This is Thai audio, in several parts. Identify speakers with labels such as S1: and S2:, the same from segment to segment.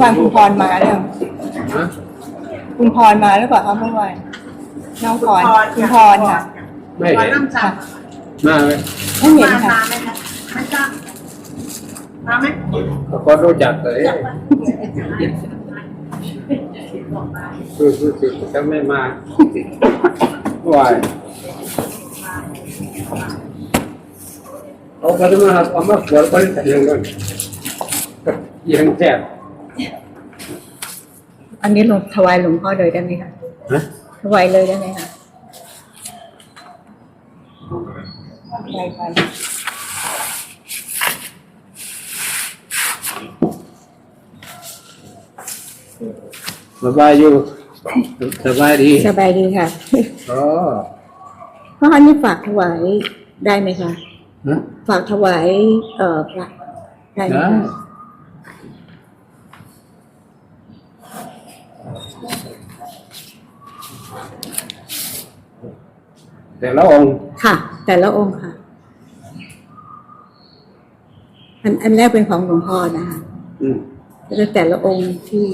S1: วานคุณพรมาแล้ว
S2: ฮะ
S1: คุณพรมาหรือเปล่าคะเมื่อวานน้องพรคุณพรค่ะ
S2: ไม่
S3: ขอ
S2: เห็น
S3: น้ำจับ
S2: มาไหม
S1: ไม่เห็น
S3: มา
S1: ค่ะ
S3: มาไหมคะไม่ทราบมาไหม
S2: ก็รู้จักเลยคือคือคือจะไม่มาไหวายเอาไปมาเอามาขวดไปแต่ยังกันยังแจ็บ
S1: อันนี้หลวงถวายหลวงพ่อเลยได้ไหมคะ
S2: ฮะ
S1: ถวายเลยได้ไหมคะถวายไป
S2: สบายอยู่สบายดี
S1: สบายดีค่ะ
S2: อ๋อ
S1: พ่ออันนี้ฝากถวายได้ไหมคะ
S2: ฮะ
S1: ฝากถวายเอ่อพระได้ไหม
S2: ได้
S1: คะ
S2: แต่ละองค์
S1: ค่ะ แต่ละองค์ค่ะ อันอันแรกเป็นของหลวงพ่อนะคะ
S2: อืม
S1: แล้วแต่ละองค์ที่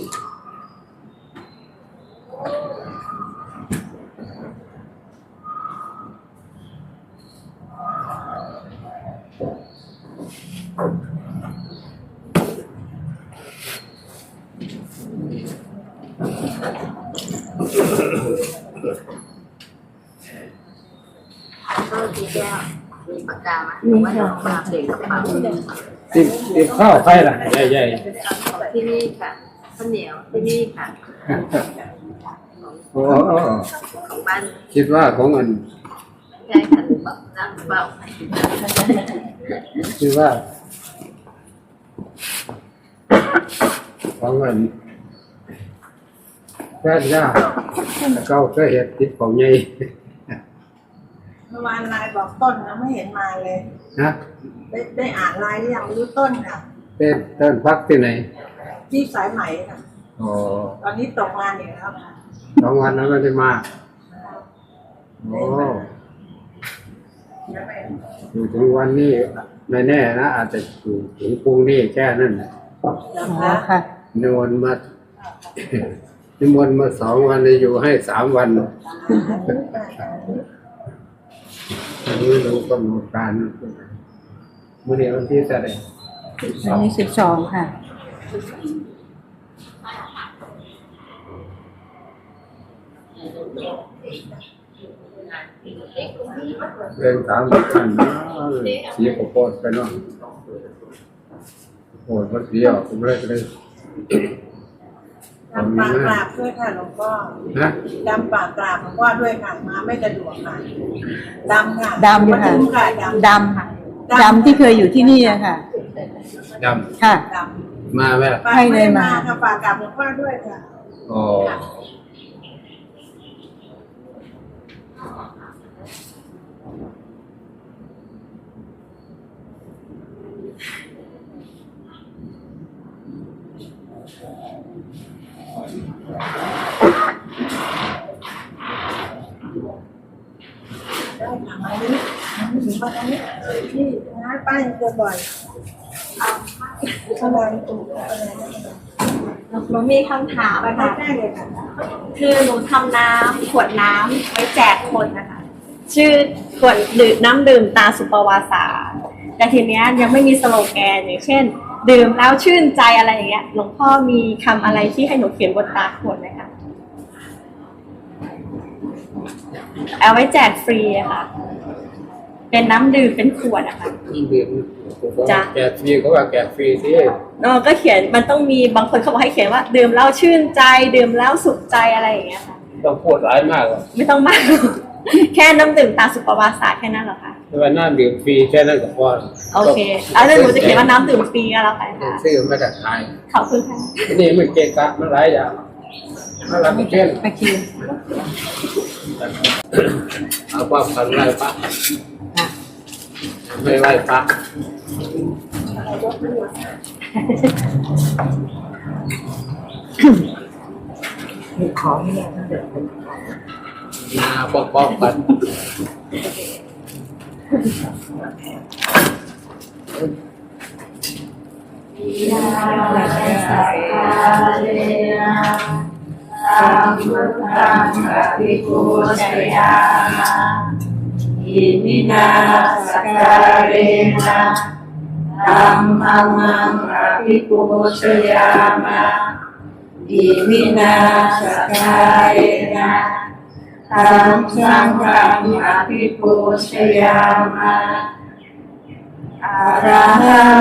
S3: เออทีแก้วมีปากกาไหมหรือว่าจะมาเด็กกระเป๋า
S2: ติดติดข้าวใครล่ะใหญ่
S3: ที่นี่ค่ะข้าวเหนียวที่นี่ค่ะ
S2: ๆโอ้โห
S3: ของบ้าน
S2: คิดว่าของมัน
S3: แก้ขันเบาน้ำเบา
S2: คิดว่าของมันแค่ยากเก้าก็เห็ดติดของใหญ่
S3: เมื่อวานไลน์บอกต้นนะไม่เห็นมาเลย
S2: นะ
S3: ได้ได้อ่านไลน์หรือยังไม่รู้ต้นค่ะ
S2: เต้นเต้นพักที่ไหน
S3: ที่สายไหมค่ะ
S2: อ๋อ
S3: ตอนนี้ตกงานอยู่แล้วค่ะ
S2: สองวันแล้วก็ได้มาโอ้อยู่ถึงวันนี้ไม่แน่นะอาจจะอยู่ถึงพรุ่งนี้แค่นั้นน่ะ
S1: อ๋อค่ะ
S2: นิมนต์มา นิมนต์มาสองวันเลยอยู่ให้สามวัน อันนี้รู้กำหนดการเมื่อนี้วันที่เท่าไหร่
S1: อันนี้สิบสองค่ะ
S2: เรื่องถามท่านนะเสียกระโปดไปเนาะโอ้ยมันเสียผมเลยเลย
S3: ดำปากกราบด้วยค่ะหลวงพ่อ
S2: นะ
S3: ดำปากกราบหลวงพ่อด้วยค่ะมาไม่สะดวกค่ะดำค่ะ
S1: ดำอยู่
S3: ป
S1: ค่ะ
S3: ทุมค่ะดำ
S1: ดำค่ะดำที่เคยอยู่ที่นี่อะค่ะ
S2: ด
S1: ค่ะ
S3: ดำ
S2: มาไหมล่ะำ
S3: ปาก
S1: ให้เล
S3: ไม่
S1: ย
S3: ได้
S1: มา
S3: มา ค่ะปากกราบหลวงพ่อด้วยค่ะ
S2: อ๋อ
S3: ได้ค่ะมานี้ ถึงมาตรงนี้ที่งานป้ายังเจอบ่อยเอาข้างในตูดอะไรนั่นน่ะ
S4: หนูมีคำถาม
S3: ม
S4: ค่ะ
S3: แรกๆเลยค่ะ
S4: คือหนูทำน้ำขวดน้ำไว้แจกคนนะคะ ชื่อขวดดื่มน้ำดื่มตาสุปวาสา แต่ทีเนี้ยยังไม่มีสโลแกนอย่างเช่น ดื่มแล้วชื่นใจอะไรอย่างเงี้ยหลวงพ่อมีคำอะไรที่ให้หนูเขียนบนตาขวดไหมคะเอาไว้แจกฟรีอะค่ะ เป็นน้ำดื่มเป็นขวดอะค่ะจ้ะ
S2: แกะฟรีเขาว่าแกะฟรีสิ
S4: เออก็เขียนมันต้องมีบางคนเขาบอกให้เขียนว่า ดื่มแล้วชื่นใจดื่มแล้วสุขใจอะไรอย่างเงี้ยค่ะ
S2: ต้องพูดหลายมากอะ
S4: ไม่ต้องมาก แค่น้ำดื่มตาสุปวาสาแค่นั้นเหรอคะ
S2: แต่ว่าน้ำดื่มฟรีแค่นั้นก็พอ
S4: โอเคแล้วเดี๋ยวหนูจะเขียนว่าน้ำดื่มฟรีก็แล้วกันค่ะ
S2: ซื้อไม่ได้ขาย
S4: ขอบคุณค่ะ
S2: ที่นี่มันเกะกะมันหลายอย่างมันหลายประเภท
S1: ไปคิว
S2: เอาความพันไหว้พระ
S1: ค่ะ
S2: ไม่ไหว้พระ
S1: ขอให้แม่ต้องเดินไป
S2: มาป้องป้องกัน
S1: ข
S4: สักกาเลนะธัมมังธังอภิปูชยามาอิมินาสกการะนะธัมมังอภิปูชยามา อิมินาสกการะนะธัมมังอภิปูชยามาอะระหัง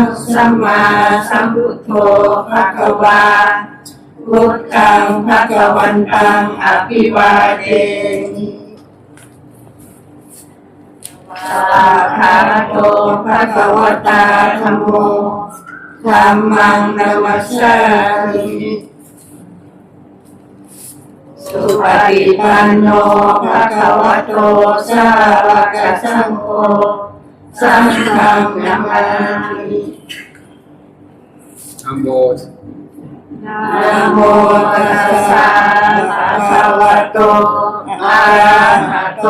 S4: สัมมาสัมพุทโธภะคะวาพุทธังภะคะวันตังอภิวาเทมิสวากขาโตภะคะวตาธัมโมธัมมังนามัสสามิสุปฏิปันโนภะคะวะโตสาวกสังโฆสังฆังนามามิ
S2: นะโม
S4: นะโมตัสสะภะคะวะโต อะระหะโต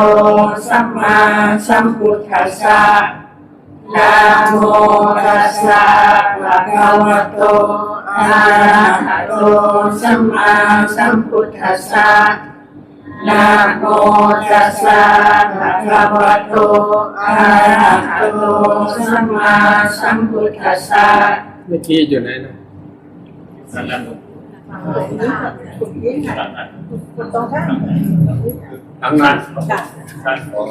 S4: สัมมาสัมพุทธัสสะนะโมตัสสะภะคะวะโตอะระหะโตสัมมาสัมพุทธัสสะนะโมตัสสะภะคะวะโตอะระหะโตสัมมาสัมพุทธัสสะ
S2: เมื่อกี้อยู่ไหนนะ
S3: นั่ นแหละ
S4: ตรงข้าม
S2: ทั้งนั้น
S3: ท่าน
S2: อ๋อ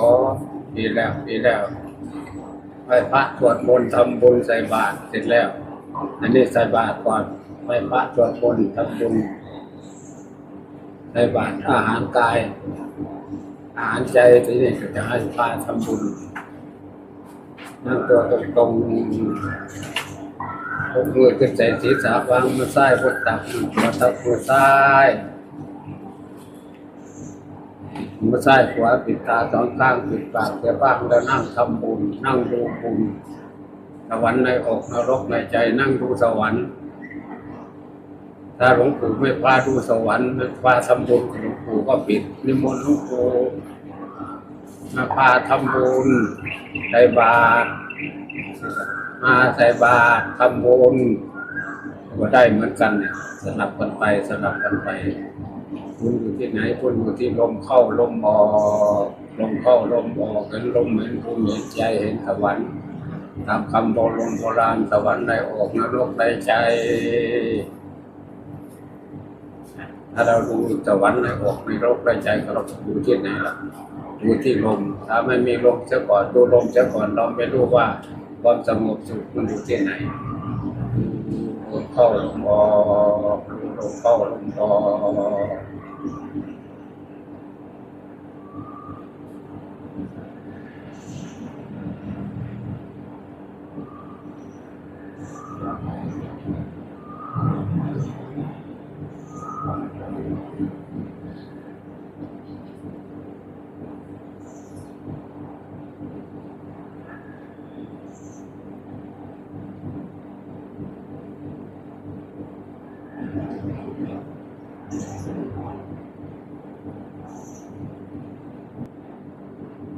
S2: ดีแล้วดีแล้วไหว้พระสวดมนต์ทำบุญใส่บาตรเสร็จแล้ว อันนี้ใส่บาตรก่อนไหว้พระสวดมนต์ทำบุญใส่บาตรอาหารกาย อาหารใจทีนี้ก็จะให้พระทำบุญนั่งตัวตรงๆ ยกมือขึ้นใส่ศีรษะวางมือซ้ายบนตักมือตักมือซ้ายมือซ้ายขวาปิดตาสองข้างปิดปากเสียบ้างแล้วนั่งทำบุญนั่งดูบุญสวรรค์ในอกนรกในใจนั่งดูสวรรค์ ถ้าหลวงปู่ไม่พาดูสวรรค์ไม่พาทำบุญหลวงปู่ก็ปิดนิมนต์หลวงปู่มาพาทำบุญใส่บาตร มาใส่บาตรทำบุญก็ได้เหมือนกันเนี่ยสลับกันไปสลับกันไปบุญอยู่ที่ไหนบุญอยู่ที่ลมเข้าลมออกลมเข้าลมออกเห็นลมเห็นภูมิเห็นใจเห็นสวรรค์ตามคำโบราณโบราณสวรรค์ในอกนรกในใจ ถ้าเราดูสวรรค์ในอกในโลกในใจก็เราดูที่ไหนล่ะดูที่ลมถ้าไม่มีลมเสียก่อนดูลมเสียก่อนเราไม่รู้ว่า ความสงบสุขมันอยู่ที่ไหนลมเข้าลมออกลมเข้าลมออก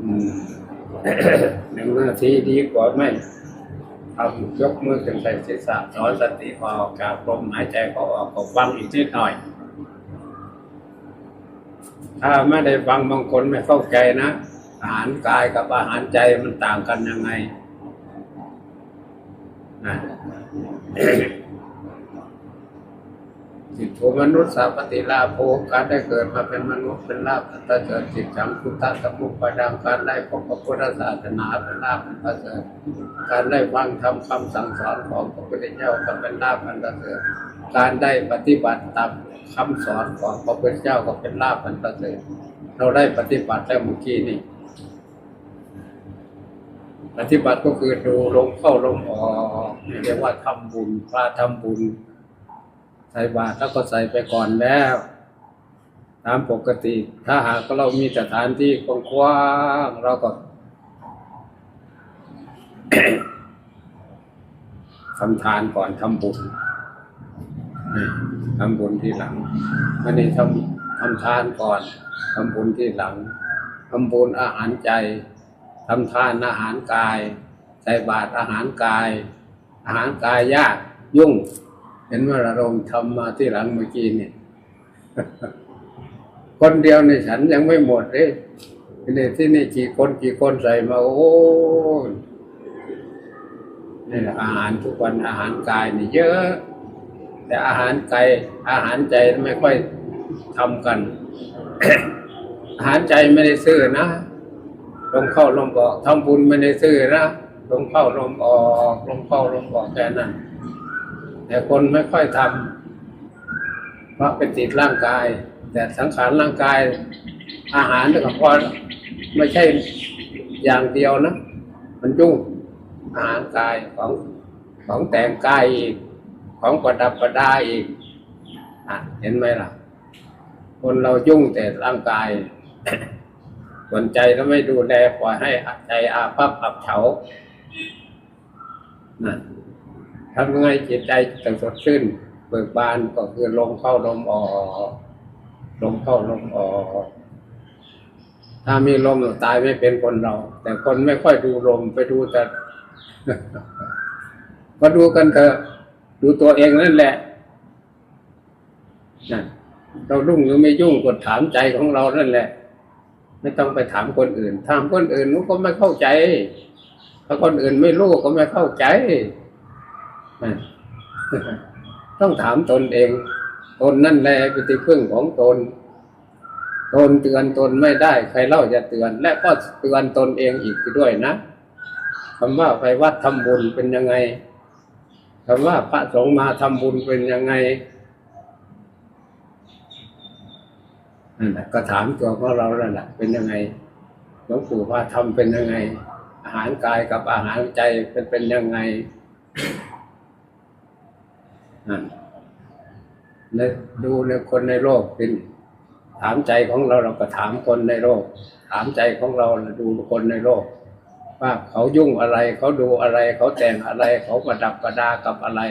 S2: อืม ธิดีกว่าไม่ทำยกมือขึ้นใส่ศีรษะน้อยสติออกจากลมหายใจเขาออกก็ฟังอีกนิดหน่อย ถ้าไม่ได้ฟังบางคนไม่เข้าใจนะ อาหารกายกับอาหารใจมันต่างกันยังไงนะ จิตโทมนุษย์สาปฏิลาโภการได้เกิดมาเป็นมนุษย์เป็นลาภอันประเสริฐจิตจังพุทธะสมุปปดังการได้พบกับพุทธศาสนาเป็นลาภอันประเสริฐการได้ฟังทำคำสั่งสอนของพระพุทธเจ้าก็เป็นลาภอันประเสริฐการได้ปฏิบัติตามคำสอนของพระพุทธเจ้าก็เป็นลาภอันประเสริฐเราได้ปฏิบัติแล้วเมื่อกี้นี่ปฏิบัติก็คือดูลมเข้าลมออกเรียกว่าทำบุญพระทำบุญ ใส่บาตรแล้วก็ใส่ไปก่อนแล้ว ตามปกติ ถ้าหากเรามีสถานที่กว้างๆเราก็ทำทานก่อนทำบุญทำบุญที่หลังอันนี้ทำทำทานก่อนทำบุญที่หลังทำบุญอาหารใจทำทานอาหารกาย ใส่บาตรอาหารกาย อาหารกายยากยุ่ง เห็นว่าเราทำมาที่หลังเมื่อกี้เนี่ย คนเดียวในฉันยังไม่หมดเลยนี่ที่นี่กี่คนกี่คนใส่มา โอ้นี่อาหารทุกวันอาหารกายนี่เยอะ แต่อาหารใจอาหารใจไม่ค่อยทำกัน อาหารใจไม่ได้ซื้อนะลมเข้าลมออกทำบุญไม่ได้ซื้อนะลมเข้าลมออกลมเข้าลมออกแค่นั้น แต่คนไม่ค่อยทำเพราะเป็นติดร่างกาย แต่สังขารร่างกาย อาหารนี่ก็พอไม่ใช่อย่างเดียวนะ มันยุ่งอาหารกายของของแต่งกายอีก ของประดับประดาอีกอะเห็นไหมล่ะ คนเรายุ่งแต่ร่างกายสนใจก็ไม่ดูแลปล่อยให้ใจอาภัพอับเฉานะ ทำยังไงจิตใจจะสดชื่น เบิกบานก็คือลมเข้าลมออกลมเข้าลมออก ถ้ามีลมตายไม่เป็นคนเรา แต่คนไม่ค่อยดูลมไปดูแต่มาดูกันเถอะดูตัวเองนั่นแหละนะเรารุ่งหรือไม่ยุ่งกดถามใจของเรานั่นแหละ ไม่ต้องไปถามคนอื่นถามคนอื่นมันก็ไม่เข้าใจถ้าคนอื่นไม่รู้ก็ไม่เข้าใจ ต้องถามตนเอง ตนนั่นแหละเป็นที่พึ่งของตน ตนเตือนตนไม่ได้ ใครเล่าจะเตือน และก็เตือนตนเองอีกด้วยนะคำว่าไปวัดทำบุญเป็นยังไงคำว่าพระสงฆ์มาทำบุญเป็นยังไงนั่นแหละก็ถามตัวของเราแล้วแหละเป็นยังไงหลวงปู่ว่าทำเป็นยังไง อาหารกายกับอาหารใจเป็นเป็นยังไง นั่นในดูในคนในโลกเป็นถามใจของเราเราก็ถามคนในโลก ถามใจของเราเราดูคนในโลก ว่าเขายุ่งอะไรเขาดูอะไร เขาแต่งอะไร เขาประดับประดากับอะไร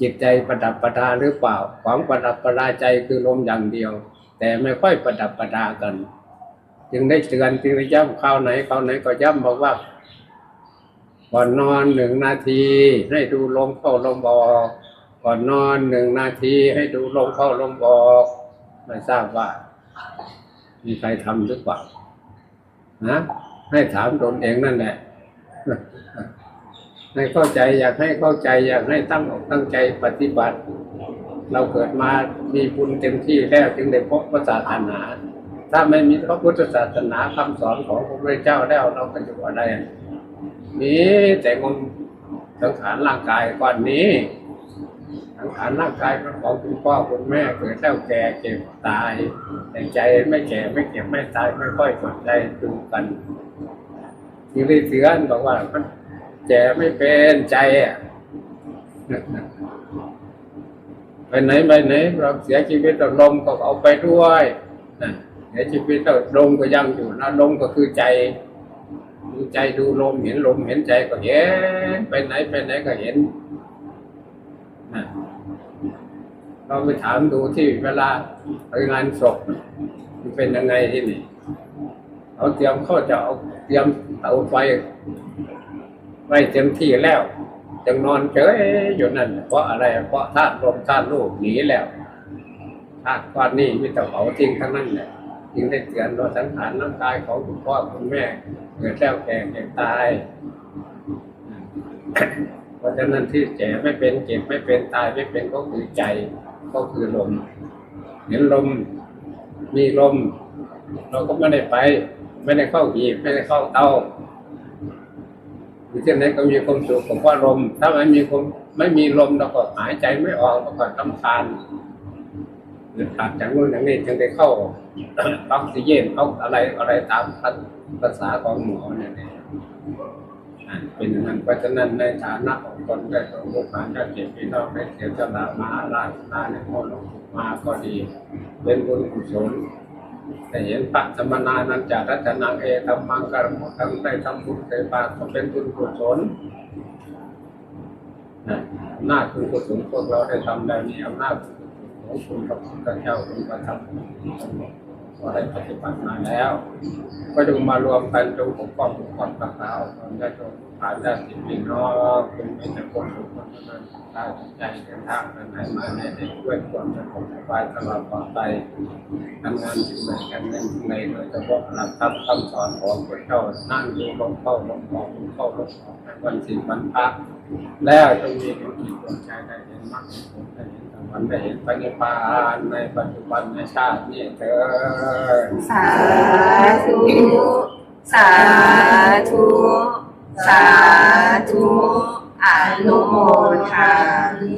S2: จิตใจประดับประดาหรือเปล่า ความประดับประดาใจคือลมอย่างเดียว แต่ไม่ค่อยประดับประดากัน จึงได้เตือนจึงได้ย้ำคราวไหนคราวไหนก็ย้ำบอกว่าก่อนนอนหนึ่งนาที ให้ดูลมเข้าลมออก ก่อนนอนหนึ่งนาทีให้ดูลมเข้าลมออกไม่ทราบว่า มีใครทำหรือเปล่านะให้ถามตนเองนั่นแหละให้เข้าใจอยากให้เข้าใจอยากให้ตั้งอกตั้งใจปฏิบัติ เราเกิดมามีบุญเต็มที่แล้วจึงได้พบพระศาสนา ถ้าไม่มีพระพุทธศาสนาคำสอนของพระพุทธเจ้าแล้วเราก็อยู่อะไรมีแต่งมสังขารร่างกายก่อนนี้ สังขารร่างกายเป็นของคุณพ่อคุณแม่เกิดแล้วแก่เจ็บตายแต่ใจไม่แก่ไม่เจ็บไม่ตายไม่ค่อยสนใจดูกันทีรีเสือนบอกว่ามันแก่ไม่เป็นใจอะไปไหนไปไหนเราเสียชีวิตเราลมก็เอาไปด้วยเสียชีวิตเราลมก็ยังอยู่นะลมก็คือใจดูใจดูลมเห็นลมเห็นใจก็เห็นไปไหนไปไหนก็เห็นนะ เราไปถามดูที่เวลาไปงานศพมันเป็นยังไงที่นี่เขาเตรียมเขาจะเอาเตรียมเตาไฟไว้เต็มที่แล้วจังนอนเฉยอยู่นั่นเพราะอะไร เพราะธาตุลมธาตุลูกหนีแล้วธาตุก้อนนี้มีแต่เผาทิ้งทั้งนั้นแหละจึงได้เตือนว่าสังขารร่างกายของคุณพ่อคุณแม่เกิดแล้วแก่เก็บตาย เพราะฉะนั้นที่แก่ไม่เป็นเจ็บไม่เป็นตายไม่เป็นก็คือใจ ก็คือลม เห็นลม มีลม เราก็ไม่ได้ไป ไม่ได้เข้าหีบไม่ได้เข้าเตาอยู่ที่ไหนก็มีความสุขผมว่าลม ถ้าไม่มีความไม่มีลมเราก็หายใจไม่ออกเราก็ลำคาญหรือขาดจากนู้นอย่างนี้จึงได้เข้าออกซิเจนเอาอะไรอะไรตามภาษาของหมอเนี่ย เป็นอย่างนั้นเพราะฉะนั้นในฐานะของคนได้ของลูกหลานญาติพี่น้องได้เสียสละมาลาลาในพ่อหลวงมาก็ดีเป็นบุญกุศลแต่เห็นพระสมณานันจารัตนังเอธรรมังกรมทั้งได้ทำบุญใส่บาตรก็เป็นบุญกุศลนะอำนาคุณกุศลพวกเราได้ทำได้มีอำนาจของคุณพระพุทธเจ้าคุณพระธรรม ก็ได้ปฏิบัติมาแล้ว ก็จงมารวมกันจงปกป้องปกป้องรักษาเอาความได้จงผ่านได้สิ่งที่น้องเป็นไม่แต่คนทุกคนนั้นได้ใจเดินทางไปไหนมาไหนได้ด้วยความสงบสบายตลอดปลอดภัยทำงานสิ่งไหนกันเล่นในโดยเฉพาะหลักธรรมคำสอนของพระเจ้านั่งดูลงเข้าลงออกลงเข้าลงออกในวันสิ้นวันพระแล้วจงมีดวงจิตดวงใจได้เห็นมรรคผลได้เห็น สวรรค์ได้เห็นปณิพพานในปัจจุบันในชาตินี้เถิด
S4: สาธุ สาธุ สาธุอนุโมทามิ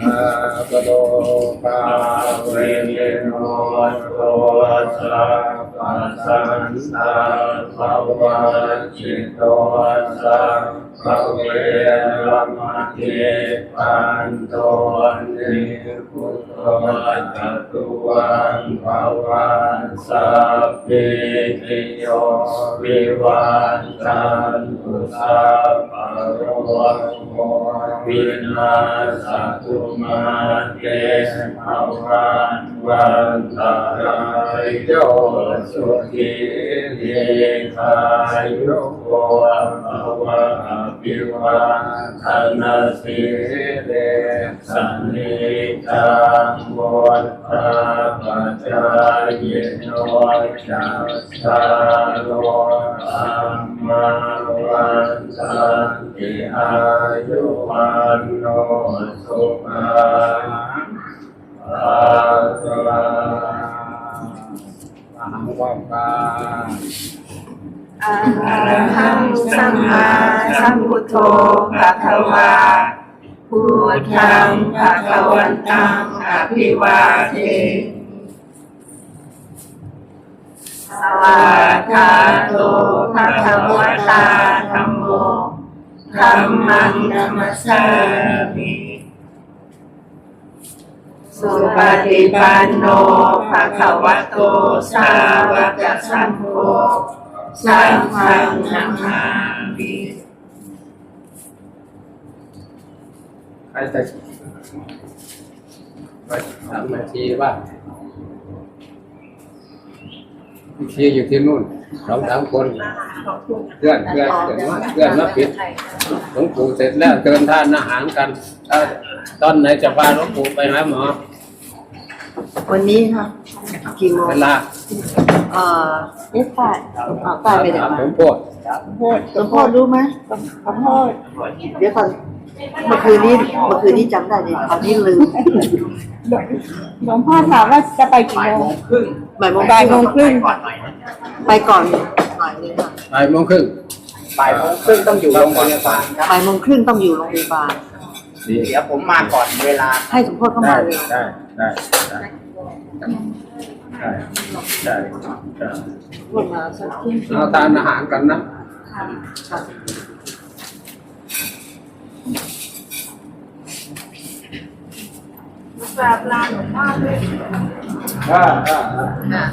S2: อาปโดภาเวโนโตสั พพสันตาภวะจิตโตสัพเวรมติปันโตนิพุทโธจตุวันภาวันสัพพิติโยวิวันจันตุสัพพะโรโมวินาศตุมาเตภวัน วันตรายโยสุขีเยคายโยโกภวะอภิวาทนสิเลสันนิจังวุฒาปัจจายโนจัสสาโลอัมมาวันสันติอายุวันโนสุขัง วังกา
S4: อะระหังสัมมาสัมพุทโธภะคะวาพุทธังภะคะวันตังอภิวาเทสวากขาโตภะคะวตาธัมโมธัมมังนัมสสามิ สุปฏิปันโนภะคะวะโต สาวกสังโฆ สังฆังนามามิ
S2: ใครจะไปทำบัญชีว่าบัญชีอยู่ที่นู่น สองสามคนเพื่อนเพื่อนเพื่อนว่าเพื่อนมาปิดหลวงปู่เสร็จแล้วเดินทานอาหารกันเอ่อตอนไหนจะพาหลวงปู่ไปหาหมอ
S5: วันนี้ค่ะกี่โมง
S2: เวลา
S5: เอ่อเอ๊ะป้ายอ่าป้ายไปไหน
S2: ถาม
S5: มา
S2: ผมพูด
S1: โทษ
S5: หลวงพ่อรู้ไหม
S1: ขอโทษ
S5: เดี๋ยวก่อน เมื่อคืนนี้เมื่อคืนนี้จำได้เลยตอนนี้ลืม
S1: หลวงพ่อถามว่าจะไปกี่โมง
S5: บ่ายโมง
S1: บ่ายโมงครึ่ง
S5: ไปก่อนหน่อยนึงค่ะ
S2: บ่ายโมงครึ่ง
S6: บ่ายโมงครึ่งต้องอยู่โรงพยาบาลครับ
S5: บ่ายโมงครึ่งต้องอยู่โรงพยาบาล
S2: ดี
S6: เดี๋ยวผมมาก่อนเวลา
S5: ให้สมโพธิเข้า
S2: ได้
S5: มาเร็ว
S2: ได้ได้ได้ได้ได้
S5: พูดมาสักครึ่งชั่วโม
S2: เรา
S5: ง
S2: ทานอาหารกันนะ
S5: ค่ะ
S4: กราบลาหลวงพ่อด้วย
S2: อ่าอ่า
S5: ค่ะ